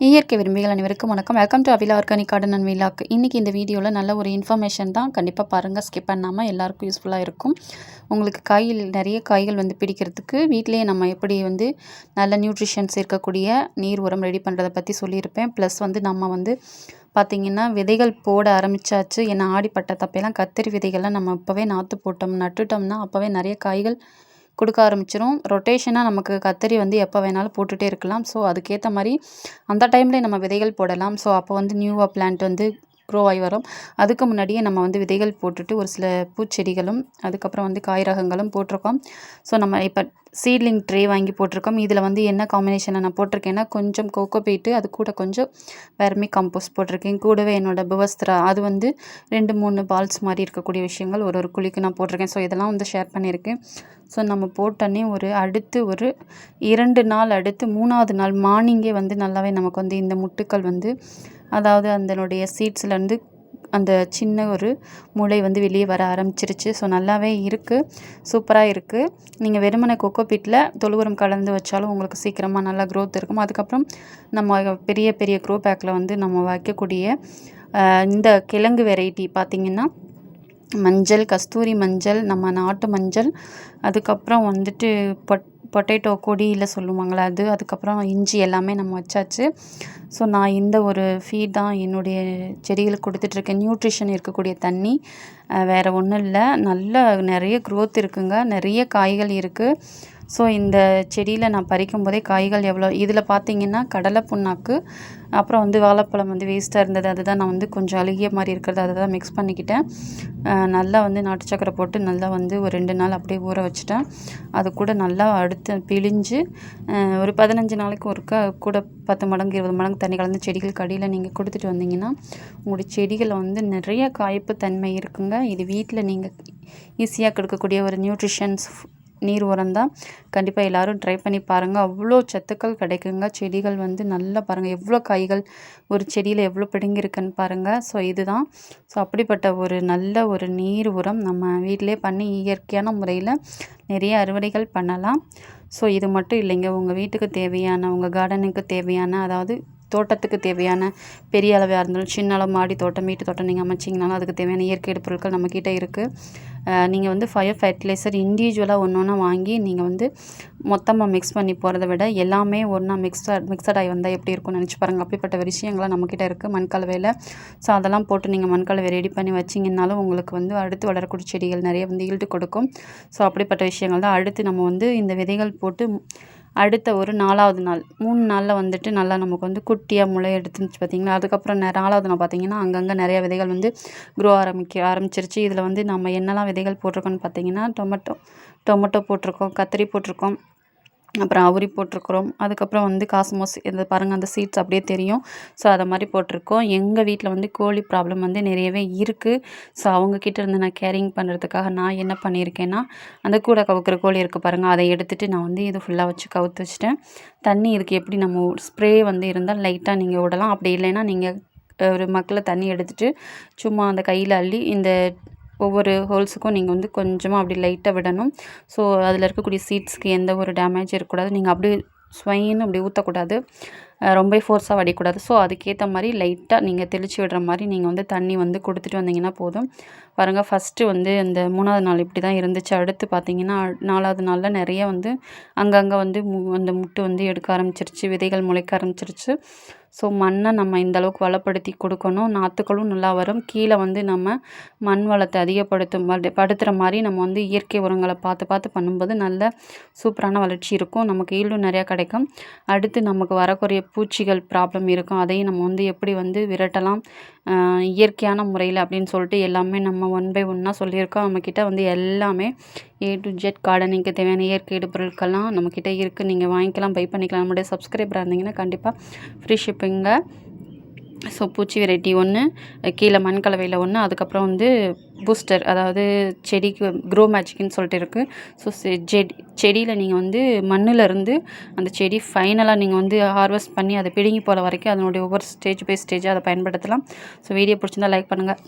இயற்கை விரும்பிகள் அனைவருக்கும் வணக்கம். Welcome to Avila organic garden and vlog இன்றைக்கி இந்த வீடியோவில் நல்ல ஒரு இன்ஃபர்மேஷன் தான் கண்டிப்பாக பாருங்கள் ஸ்கிப் பண்ணாமல் எல்லாருக்கும் யூஸ்ஃபுல்லாக இருக்கும். உங்களுக்கு காயில் நிறைய காய்கள் வந்து பிடிக்கிறதுக்கு வீட்டிலேயே நம்ம எப்படி வந்து நல்ல நியூட்ரிஷன்ஸ் இருக்கக்கூடிய நீர் உரம் ரெடி பண்ணுறதை பற்றி சொல்லியிருப்பேன். ப்ளஸ் வந்து நம்ம வந்து பார்த்திங்கன்னா விதைகள் போட ஆரம்பித்தாச்சு ஏன்னா ஆடிப்பட்ட தப்பையெல்லாம் கத்திரி விதைகள்லாம் நம்ம அப்போவே நாற்று போட்டோம் நட்டுட்டோம்னா அப்போவே நிறைய காய்கள் கொடுக்க ஆரம்பிச்சிரும். ரொட்டேஷனாக நமக்கு கத்தரி வந்து எப்போ வேணாலும் போட்டுகிட்டே இருக்கலாம். ஸோ அதுக்கேற்ற மாதிரி அந்த டைம்லேயே நம்ம விதைகள் போடலாம். ஸோ அப்போ வந்து நியூவாக பிளான்ட் வந்து க்ரோ ஆகி வரும். அதுக்கு முன்னாடியே நம்ம வந்து விதைகள் போட்டுட்டு ஒரு சில பூச்செடிகளும் அதுக்கப்புறம் வந்து காய் ரகங்களும் போட்டிருக்கோம். ஸோ நம்ம இப்போ சீட்லிங் ட்ரே வாங்கி போட்டிருக்கோம். இதில் வந்து என்ன காம்பினேஷனில் நான் போட்டிருக்கேன்னா கொஞ்சம் கோகோ பீட்டு அது கூட கொஞ்சம் வெர்மி கம்போஸ்ட் போட்டிருக்கேன். கூடவே என்னோடய புவஸ்திரா அது வந்து ரெண்டு மூணு பால்ஸ் மாதிரி இருக்கக்கூடிய விஷயங்கள் ஒரு ஒரு குழிக்கு நான் போட்டிருக்கேன். ஸோ இதெல்லாம் வந்து ஷேர் பண்ணியிருக்கேன். ஸோ நம்ம போட்டோன்னே ஒரு அடுத்து ஒரு இரண்டு நாள் அடுத்து மூணாவது நாள் மார்னிங்கே வந்து நல்லாவே நமக்கு வந்து இந்த முட்டுக்கள் வந்து அதாவது அதனுடைய சீட்ஸ்லேருந்து அந்த சின்ன ஒரு மூளை வந்து வெளியே வர ஆரம்பிச்சிருச்சு. ஸோ நல்லாவே இருக்குது சூப்பராக இருக்குது நீங்கள் வெறுமனை கொக்கோ பீட்டில் தொழுவரம் கலந்து வச்சாலும் உங்களுக்கு சீக்கிரமாக நல்லா க்ரோத் இருக்கும். அதுக்கப்புறம் நம்ம பெரிய பெரிய க்ரோ பேக்கில் வந்து நம்ம வைக்கக்கூடிய இந்த கிழங்கு வெரைட்டி பார்த்திங்கன்னா மஞ்சள் கஸ்தூரி மஞ்சள் நம்ம நாட்டு மஞ்சள் அதுக்கப்புறம் வந்துட்டு பொட் பொட்டேட்டோ கொடியில் சொல்லுவாங்களே அது அதுக்கப்புறம் இஞ்சி எல்லாமே நம்ம வச்சாச்சு. ஸோ நான் இந்த ஒரு ஃபீட் தான் என்னுடைய செடிகளுக்கு கொடுத்துட்ருக்கேன். நியூட்ரிஷன் இருக்கக்கூடிய தண்ணி வேறு ஒன்றும் இல்லை. நல்ல நிறைய க்ரோத் இருக்குங்க. நிறைய காய்கள் இருக்குது ஸோ இந்த செடியில் நான் பறிக்கும் போதே காய்கள் எவ்வளோ இதில் பார்த்தீங்கன்னா கடலை புண்ணாக்கு அப்புறம் வந்து வாழைப்பழம் வந்து வேஸ்ட்டாக இருந்தது. அதுதான் நான் வந்து கொஞ்சம் அழுகிய மாதிரி இருக்கிறது. அதை தான் மிக்ஸ் பண்ணிக்கிட்டேன். நல்லா வந்து நாட்டு சக்கரை போட்டு நல்லா வந்து ஒரு ரெண்டு நாள் அப்படியே ஊற வச்சுட்டேன். அது கூட நல்லா அடுத்து பிழிஞ்சு ஒரு பதினஞ்சு நாளைக்கு ஒருக்கா கூட பத்து மடங்கு இருபது மடங்கு தண்ணி கலந்து செடிகளுக்கு அடியில் நீங்கள் கொடுத்துட்டு வந்தீங்கன்னா உங்களுடைய செடிகளில் வந்து நிறைய காய்ப்பு தன்மை இருக்குங்க. இது வீட்டில் நீங்கள் ஈஸியாக கொடுக்கக்கூடிய ஒரு நியூட்ரிஷன்ஸ் நீர் உரம் தான் கண்டிப்பாக எல்லோரும் ட்ரை பண்ணி பாருங்கள் அவ்வளோ சத்துக்கள் கிடைக்குங்க. செடிகள் வந்து நல்லா பாருங்கள் எவ்வளோ காய்கள் ஒரு செடியில் எவ்வளோ பிடுங்கிருக்குன்னு பாருங்கள் ஸோ இதுதான். ஸோ அப்படிப்பட்ட ஒரு நல்ல ஒரு நீர் உரம் நம்ம வீட்டிலே பண்ணி இயற்கையான முறையில் நிறைய அறுவடைகள் பண்ணலாம். ஸோ இது மட்டும் இல்லைங்க. உங்கள் வீட்டுக்கு தேவையான உங்கள் கார்டனுக்கு தேவையான அதாவது தோட்டத்துக்கு தேவையான பெரிய அளவாக இருந்தாலும் சின்ன அளவு மாடி தோட்டம் வீட்டு தோட்டம் நீங்கள் அமைச்சிங்கனாலும் அதுக்கு தேவையான இயற்கை பொருட்கள் நம்மக்கிட்ட இருக்குது நீங்கள் வந்து ஃபயர் ஃபர்டிலைசர் இண்டிவிஜுவலாக ஒன்று ஒன்றா வாங்கி நீங்கள் வந்து மொத்தமாக மிக்ஸ் பண்ணி போகிறத விட எல்லாமே ஒன்றா மிக்சட் மிக்சட் ஆகி வந்தால் எப்படி இருக்கும்னு நினச்சி பாருங்கள் அப்படிப்பட்ட விஷயங்கள்லாம் நம்மக்கிட்ட இருக்குது மண்கலவையில். ஸோ அதெல்லாம் போட்டு நீங்கள் மண்கலவை ரெடி பண்ணி வச்சிங்கனாலும் உங்களுக்கு வந்து அடுத்து வளரக்கூடிய செடிகள் நிறைய வந்து ஈல்டு கொடுக்கும். ஸோ அப்படிப்பட்ட விஷயங்கள் தான் அடுத்து நம்ம வந்து இந்த விதைகள் போட்டு அடுத்த ஒரு நாலாவது நாள். மூணு நாளில் வந்துட்டு நல்லா நமக்கு வந்து குட்டியாக முளை எடுத்துருந்துச்சு பார்த்திங்களா அதுக்கப்புறம் நாலாவது நாள் பார்த்திங்கன்னா அங்கங்கே நிறையா விதைகள் வந்து க்ரோ ஆரம்பிக்க ஆரம்பிச்சிருச்சு. இதில் வந்து நம்ம என்னெல்லாம் விதைகள் போட்டிருக்கோன்னு பார்த்திங்கன்னா டொமேட்டோ டொமேட்டோ போட்டிருக்கோம் கத்திரி போட்டிருக்கோம். அப்புறம் அவுரி போட்டிருக்குறோம். அதுக்கப்புறம் வந்து காசுமோஸ் இந்த பாருங்கள் அந்த சீட்ஸ் அப்படியே தெரியும். ஸோ அதை மாதிரி போட்டிருக்கோம். எங்கள் வீட்டில் வந்து கோழி ப்ராப்ளம் வந்து நிறையவே இருக்குது ஸோ அவங்கக்கிட்ட இருந்து நான் கேரிங் பண்ணுறதுக்காக நான் என்ன பண்ணியிருக்கேன்னா அந்த கூட கவுக்கிற கோழி இருக்குது பாருங்கள் அதை எடுத்துகிட்டு நான் வந்து இது ஃபுல்லாக வச்சு கவுத்து வச்சுட்டேன். தண்ணி இதுக்கு எப்படி நம்ம ஸ்ப்ரே வந்து இருந்தால் லைட்டாக நீங்கள் விடலாம். அப்படி இல்லைன்னா நீங்கள் ஒரு மக்கில் தண்ணி எடுத்துகிட்டு சும்மா அந்த கையில் அள்ளி இந்த ஒவ்வொரு ஹோல்ஸுக்கும் நீங்கள் வந்து கொஞ்சமாக அப்படி லைட்டாக விடணும். ஸோ அதில் இருக்கக்கூடிய சீட்ஸ்க்கு எந்த ஒரு டேமேஜ் இருக்கக்கூடாது. நீங்கள் அப்படியே ஸ்வைன்னு அப்படி ஊற்றக்கூடாது ரொம்ப ஃபோர்ஸாக வடிக்கூடாது ஸோ அதுக்கேற்ற மாதிரி லைட்டாக நீங்கள் தெளித்து விடுற மாதிரி நீங்கள் வந்து தண்ணி வந்து கொடுத்துட்டு வந்தீங்கன்னா போதும். பாருங்கள் ஃபஸ்ட்டு வந்து இந்த மூணாவது நாள் இப்படி தான் இருந்துச்சு. அடுத்து பார்த்தீங்கன்னா நாலாவது நாளில் நிறைய வந்து அங்கங்கே வந்து அந்த முட்டு வந்து எடுக்க ஆரம்பிச்சிருச்சு. விதைகள் முளைக்க ஆரம்பிச்சிருச்சு. ஸோ மண்ணை நம்ம இந்தளவுக்கு வளப்படுத்தி கொடுக்கணும். நாற்றுக்களும் நல்லா வரும். கீழே வந்து நம்ம மண் வளத்தை அதிகப்படுத்தும் படுத்துகிற மாதிரி நம்ம வந்து இயற்கை உரங்களை பார்த்து பார்த்து பண்ணும்போது நல்ல சூப்பரான வளர்ச்சி இருக்கும். நமக்கு ஈல்டும் நிறையா கிடைக்கும். அடுத்து நமக்கு வரக்கூடிய பூச்சிகள் ப்ராப்ளம் இருக்கும். அதையும் நம்ம வந்து எப்படி வந்து விரட்டலாம்? இயற்கையான முறையில் அப்படின்னு சொல்லிட்டு எல்லாமே நம்ம ஒன் பை ஒன்னாக சொல்லியிருக்கோம். நம்மக்கிட்ட வந்து எல்லாமே ஏ டு ஜெட் கார்டனிங்க்கு தேவையான இயற்கை பொருட்கள்லாம் நம்மக்கிட்ட இருக்குது நீங்கள் வாங்கிக்கலாம் பை பண்ணிக்கலாம். நம்முடைய சப்ஸ்கிரைபராக இருந்தீங்கன்னா கண்டிப்பாக ஃப்ரீ ஷிப்பிங்கை ஸோ பூச்சி வெரைட்டி ஒன்று கீழே மண் கலவையில் ஒன்று அதுக்கப்புறம் வந்து பூஸ்டர் அதாவது செடிக்கு க்ரோ மேஜிக்னு சொல்லிட்டு இருக்குது ஸோ செடி செடியில் நீங்கள் வந்து மண்ணிலேருந்து அந்த செடி ஃபைனலாக நீங்கள் வந்து ஹார்வெஸ்ட் பண்ணி அதை பிடுங்கி போகிற வரைக்கும் அதனுடைய ஒவ்வொரு ஸ்டேஜ் பை ஸ்டேஜாக அதை பயன்படுத்தலாம். ஸோ வீடியோ பிடிச்சிருந்தா லைக் பண்ணுங்கள்